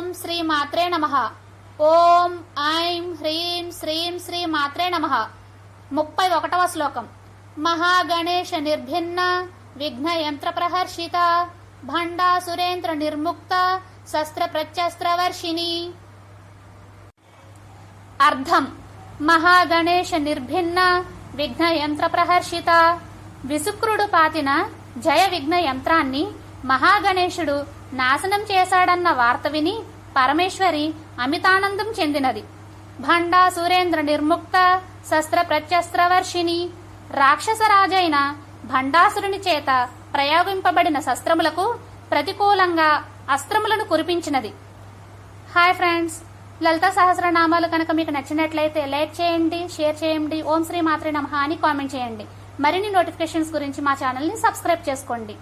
ఓం శ్రీ మాత్రే నమ. ఓం ఐం హ్రీం శ్రీం శ్రీ మాత్రే నమ. ముప్పై ఒకటవ శ్లోకం. మహాగణేశ నిర్భిన్న విఘ్న యంత్ర ప్రహర్షిత భండా సురేంద్ర నిర్ముక్త శస్త్ర ప్రత్యస్త్రవర్షిణి. అర్థం. మహాగణేశ నిర్భిన్న విఘ్న యంత్ర ప్రహర్షిత విసుక్రుడు పాతిన జయ విఘ్న యంత్రాన్ని మహాగణేశుడు నాశనం చేశాడన్న వార్త విని పరమేశ్వరి అమితానందం చెందినది. భండా సురేంద్ర నిర్ముక్త శస్త్ర ప్రత్యస్త్రవర్షిణి రాక్షసరాజైన భండాసురుని చేత ప్రయోగింపబడిన శస్త్రములకు ప్రతికూలంగా అస్త్రములను కురిపించినది. హాయ్ ఫ్రెండ్స్ లలిత సహస్రనామాలు కనుక మీకు నచ్చినట్లయితే లైక్ చేయండి షేర్ చేయండి ఓం శ్రీ మాత్రే నమహ అని కామెంట్ చేయండి. మరిన్ని నోటిఫికేషన్స్ గురించి మా ఛానల్ని సబ్స్క్రైబ్ చేసుకోండి.